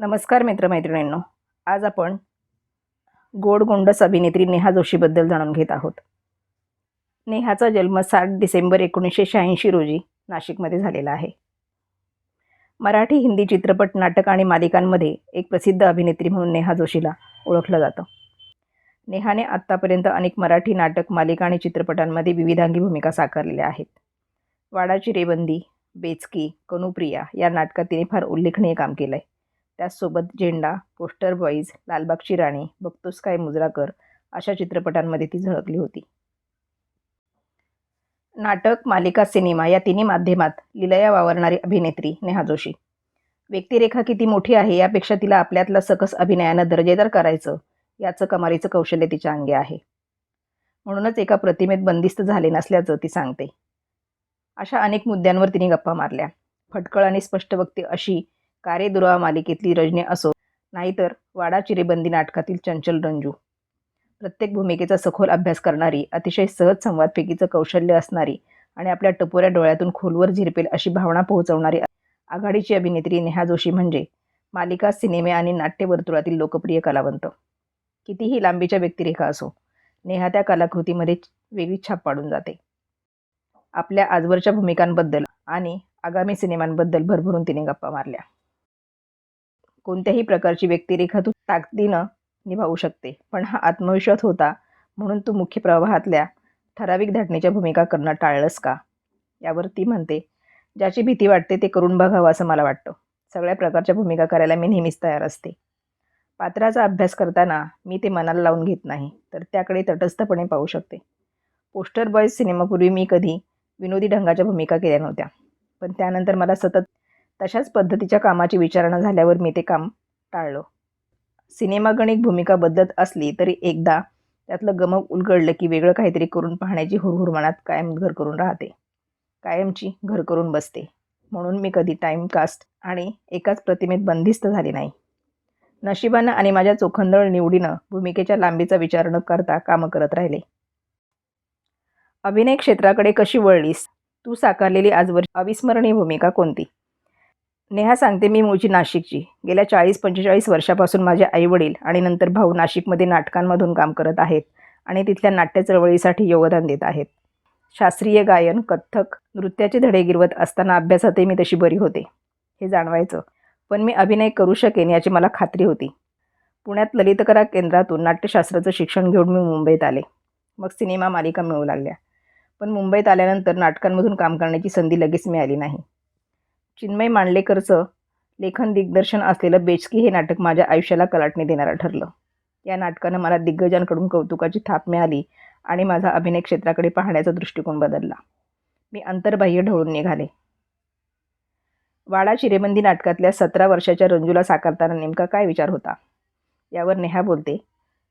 नमस्कार मित्रमैत्रिणींनो. आज आपण गोड गोंडस अभिनेत्री नेहा जोशीबद्दल जाणून घेत आहोत. नेहाचा जन्म सात डिसेंबर एकोणीसशे शहाऐंशी रोजी नाशिकमध्ये झालेला आहे. मराठी हिंदी चित्रपट नाटक आणि मालिकांमध्ये एक प्रसिद्ध अभिनेत्री म्हणून नेहा जोशीला ओळखलं जातं. नेहाने आत्तापर्यंत अनेक मराठी नाटक मालिका आणि चित्रपटांमध्ये विविधांगी भूमिका साकारलेल्या आहेत. वाडाची रेबंदी बेचकी कनुप्रिया या नाटकात तिने फार उल्लेखनीय काम केलं आहे त्याचसोबत झेंडा पोस्टर बॉईज लालबागची राणी बघतोस काय मुजराकर अशा चित्रपटांमध्ये ती झळकली होती. नाटक मालिका सिनेमा या तिन्ही माध्यमात लिलया वावरणारी अभिनेत्री नेहा जोशी. व्यक्तिरेखा किती मोठी आहे यापेक्षा तिला आपल्यातला सकस अभिनयानं दर्जेदार करायचं याचं कमालीचं कौशल्य तिच्या अंगी आहे. म्हणूनच एका प्रतिमेत बंदिस्त झाले नसल्याचं ती सांगते. अशा अनेक मुद्द्यांवर तिने गप्पा मारल्या. फटकळ आणि स्पष्ट वक्ती अशी कारेदुर्वा मालिकेतली रजनी असो नाहीतर वाडा चिरेबंदी नाटकातील चंचल रंजू. प्रत्येक भूमिकेचा सखोल अभ्यास करणारी अतिशय सहज संवादफेकीचं कौशल्य असणारी आणि आपल्या टपोऱ्या डोळ्यातून खोलवर झिरपेल अशी भावना पोहोचवणारी आघाडीची अभिनेत्री नेहा जोशी म्हणजे मालिका सिनेमे आणि नाट्यवर्तुळातील लोकप्रिय कलावंत. कितीही लांबीच्या व्यक्तिरेखा असो नेहा त्या कलाकृतीमध्ये वेगळी छाप पाडून जाते. आपल्या आजवरच्या भूमिकांबद्दल आणि आगामी सिनेमांबद्दल भरभरून तिने गप्पा मारल्या. कोणत्याही प्रकारची व्यक्तिरेखा तू ताकदीनं निभावू शकते. पण हा आत्मविश्वास होता म्हणून तू मुख्य प्रवाहातल्या ठराविक धाटणीच्या भूमिका करणं टाळलंस का? यावर ती म्हणते ज्याची भीती वाटते ते करून बघावं असं मला वाटतं. सगळ्या प्रकारच्या भूमिका करायला मी नेहमीच तयार असते. पात्राचा अभ्यास करताना मी ते मनाला लावून घेत नाही तर त्याकडे तटस्थपणे पाहू शकते. पोस्टर बॉयज सिनेमापूर्वी मी कधी विनोदी ढंगाच्या भूमिका केल्या नव्हत्या पण त्यानंतर मला सतत तशाच पद्धतीच्या कामाची विचारणा झाल्यावर मी ते काम टाळलो. सिनेमागणिक भूमिका बदलत असली तरी एकदा त्यातलं गमक उलगडलं की वेगळं काहीतरी करून पाहण्याची हुरहुर मनात कायम घर करून राहते. कायमची घर करून बसते. म्हणून मी कधी टाईमकास्ट आणि एकाच प्रतिमेत बंदिस्त झाली नाही. नशिबानं आणि माझ्या चोखंदळ निवडीनं भूमिकेच्या लांबीचा विचार न करता कामं करत राहिले. अभिनय क्षेत्राकडे कशी वळलीस? तू साकारलेली आजवर अविस्मरणीय भूमिका कोणती? नेहा सांगते मी मूळची नाशिकची. गेल्या चाळीस पंचेचाळीस वर्षापासून माझे आईवडील आणि नंतर भाऊ नाशिकमध्ये नाटकांमधून काम करत आहेत आणि तिथल्या नाट्य चळवळीसाठी योगदान देत आहेत. शास्त्रीय गायन कथ्थक नृत्याचे धडे गिरवत असताना अभ्यासातही मी तशी बरी होते. हे जाणवायचं. पण मी अभिनय करू शकेन याची मला खात्री होती. पुण्यात ललितकला केंद्रातून नाट्यशास्त्राचं शिक्षण घेऊन मी मुंबईत आले. मग सिनेमा मालिका मिळू लागल्या. पण मुंबईत आल्यानंतर नाटकांमधून काम करण्याची संधी लगेच मिळाली नाही. चिन्मय मांडलेकरचं लेखन दिग्दर्शन असलेलं बेचकी हे नाटक माझ्या आयुष्याला कलाटणी देणारं ठरलं. या नाटकानं मला दिग्गजांकडून कौतुकाची थाप मिळाली आणि माझा अभिनय क्षेत्राकडे पाहण्याचा दृष्टिकोन बदलला. मी अंतर्बाह्य ढवळून निघाले. वाडा चिरेबंदी नाटकातल्या सतरा वर्षाच्या रंजूला साकारताना नेमका काय विचार होता? यावर नेहा बोलते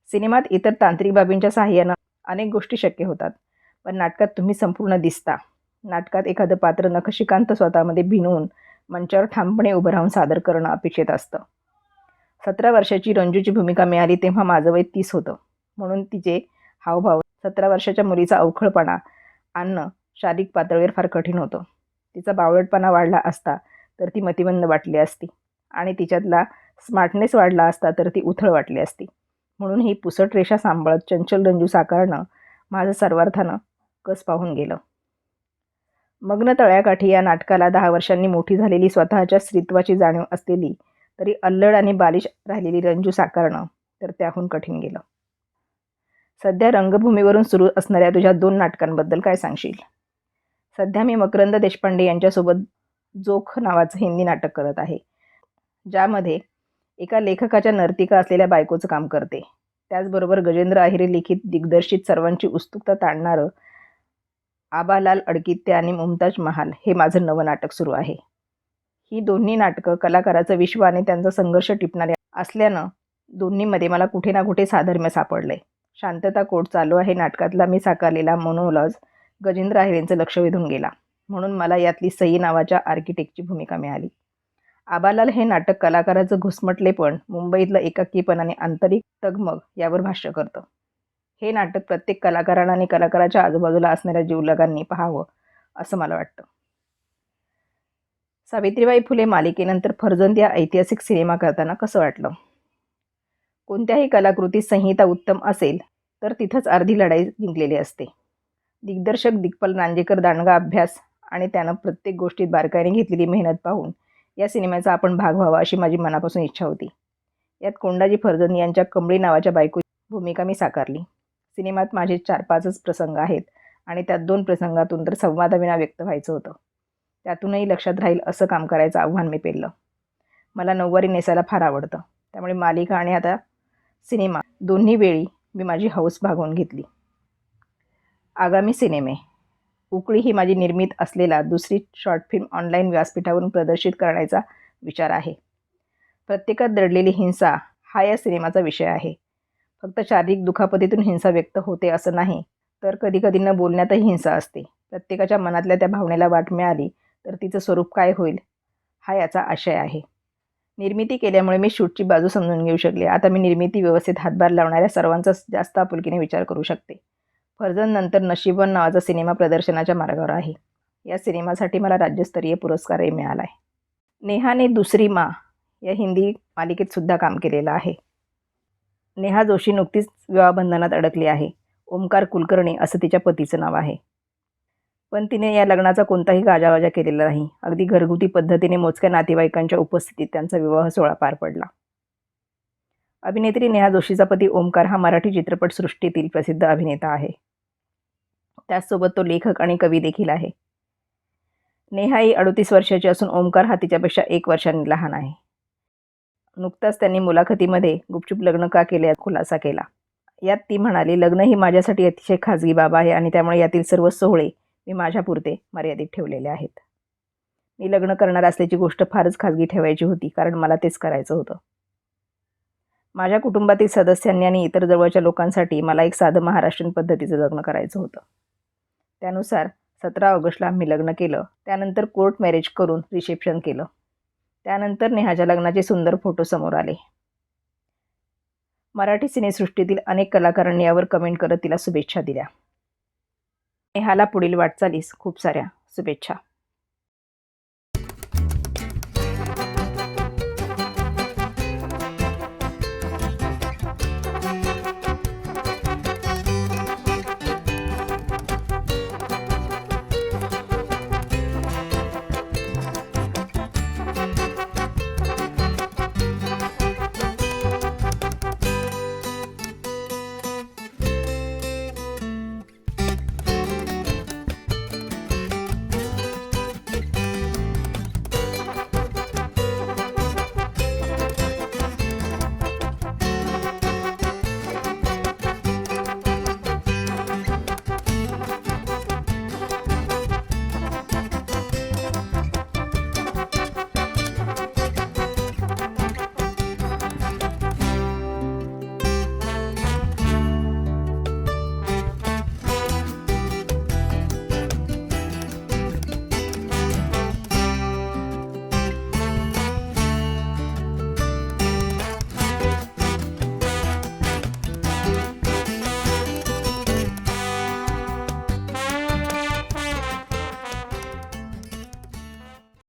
सिनेमात इतर तांत्रिक बाबींच्या सहाय्यानं अनेक गोष्टी शक्य होतात पण नाटकात तुम्ही संपूर्ण दिसता. नाटकात एखादं पात्र नखशिकांत स्वतःमध्ये भिनवून मंचावर ठामपणे उभं राहून सादर करणं अपेक्षित असतं. सतरा वर्षाची रंजूची भूमिका मिळाली तेव्हा माझं वय तीस होतं. म्हणून तिचे हावभाव सतरा वर्षाच्या मुलीचा अवखळपणा आणणं शारीरिक पातळीवर फार कठीण होतं. तिचा बावळटपणा वाढला असता तर ती मतिमंद वाटली असती आणि तिच्यातला स्मार्टनेस वाढला असता तर ती उथळ वाटली असती. म्हणून ही पुसट रेषा सांभाळत चंचल रंजू साकारणं माझं सर्वार्थानं कस पाहून गेलं? मग्न तळ्याकाठी या नाटकाला दहा वर्षांनी मोठी झालेली स्वतःच्या स्त्रीत्वाची जाणीव असलेली तरी अल्लड आणि बालिश राहिलेली रंजू साकारणं तर त्याहून कठीण गेलं. सध्या रंगभूमीवरून सुरू असणाऱ्या तुझ्या दोन नाटकांबद्दल काय सांगशील? सध्या मी मकरंद देशपांडे यांच्यासोबत जोख नावाचं हिंदी नाटक करत आहे ज्यामध्ये एका लेखकाच्या नर्तिका असलेल्या बायकोचं काम करते. त्याचबरोबर गजेंद्र आहिरे लिखित दिग्दर्शित सर्वांची उत्सुकता ताणणारं आबालाल अडकित्ते आणि मुमताज महाल हे माझं नवं नाटक सुरू आहे. ही दोन्ही नाटकं कलाकाराचं विश्व आणि त्यांचा संघर्ष टिपणारे असल्यानं दोन्हीमध्ये मला कुठे ना कुठे साधर्म्य सापडलंय. शांतता कोट चालू आहे नाटकातला मी साकारलेला मोनोलॉज गजेंद्र आहेरेंचं लक्ष वेधून गेला. म्हणून मला यातली सई नावाच्या आर्किटेक्टची भूमिका मिळाली. आबालाल हे नाटक कलाकाराचं घुसमटलेपण मुंबईतलं एकाकीपण आणि आंतरिक तगमग यावर भाष्य करतं. हे नाटक प्रत्येक कलाकारानं आणि कलाकाराच्या आजूबाजूला असणाऱ्या जीवलगांनी पाहावं असं मला वाटतं. सावित्रीबाई फुले मालिकेनंतर फर्जंद या ऐतिहासिक सिनेमा करताना कसं वाटलं? कोणत्याही कलाकृती संहिता उत्तम असेल तर तिथंच अर्धी लढाई जिंकलेली असते. दिग्दर्शक दिग्पल नांजेकर दांडगा अभ्यास आणि त्यानं प्रत्येक गोष्टीत बारकाईने घेतलेली मेहनत पाहून या सिनेमाचा आपण भाग व्हावा अशी माझी मनापासून इच्छा होती. यात कोंडाजी फर्जंद यांच्या कमळी नावाच्या बायको भूमिका मी साकारली. सिनेमात माझे चार पाचच प्रसंग आहेत. आणि त्यात दोन प्रसंगातून तर संवादाविना व्यक्त व्हायचं होतं. त्यातूनही लक्षात राहील असं काम करायचं आव्हान मी पेललं. मला नऊवारी नेसायला फार आवडतं. त्यामुळे मालिका आणि आता सिनेमा दोन्ही वेळी मी माझी हौस भागवून घेतली. आगामी सिनेमे. उकळी ही माझी निर्मित असलेला दुसरी शॉर्ट फिल्म ऑनलाईन व्यासपीठावरून प्रदर्शित करण्याचा विचार आहे. प्रत्येकात दडलेली हिंसा हा या सिनेमाचा विषय आहे. फक्त शारीरिक दुखापतीतून हिंसा व्यक्त होते असं नाही तर कधीकधी न बोलण्यातही हिंसा असते. प्रत्येकाच्या मनातल्या त्या भावनेला वाट मिळाली तर तिचं स्वरूप काय होईल? हा याचा आशय आहे. निर्मिती केल्यामुळे मी शूटची बाजू समजून घेऊ शकले. आता मी निर्मिती व्यवस्थेत हातभार लावणाऱ्या सर्वांचा जास्त आपुलकीने विचार करू शकते. फर्जन नंतर नशीबन नावाचा सिनेमा प्रदर्शनाच्या मार्गावर आहे. या सिनेमासाठी मला राज्यस्तरीय पुरस्कारही मिळाला आहे नेहाने दुसरी मा या हिंदी मालिकेत सुद्धा काम केलेलं आहे. नेहा जोशी नुकतीच विवाहबंधनात अडकली आहे. ओमकार कुलकर्णी असं तिच्या पतीचं नाव आहे. पण तिने या लग्नाचा कोणताही गाजावाजा केलेला नाही. अगदी घरगुती पद्धतीने मोजक्या नातेवाईकांच्या उपस्थितीत त्यांचा विवाह सोहळा पार पडला. अभिनेत्री नेहा जोशीचा पती ओमकार हा मराठी चित्रपटसृष्टीतील प्रसिद्ध अभिनेता आहे. त्याचसोबत तो लेखक आणि कवी देखील आहे. नेहा ही अडतीस वर्षाची असून ओमकार हा तिच्यापेक्षा एक वर्षांनी लहान आहे. नुकताच त्यांनी मुलाखतीमध्ये गुपचूप लग्न का केले खुलासा केला. यात ती म्हणाली लग्न ही माझ्यासाठी अतिशय खाजगी बाब आहे आणि त्यामुळे यातील सर्व सोहळे मी माझ्यापुरते मर्यादित ठेवलेले आहेत. मी लग्न करणार असल्याची गोष्ट फारच खाजगी ठेवायची होती कारण मला तेच करायचं होतं. माझ्या कुटुंबातील सदस्यांनी आणि इतर जवळच्या लोकांसाठी मला एक साधं महाराष्ट्रीयन पद्धतीचं लग्न करायचं होतं. त्यानुसार सतरा ऑगस्टला आम्ही लग्न केलं. त्यानंतर कोर्ट मॅरेज करून रिसेप्शन केलं. त्यानंतर नेहाच्या लग्नाचे सुंदर फोटो समोर आले. मराठी सिनेसृष्टीतील अनेक कलाकारांनी यावर कमेंट करत तिला शुभेच्छा दिल्या. नेहाला पुढील वाटचालीस खूप साऱ्या शुभेच्छा.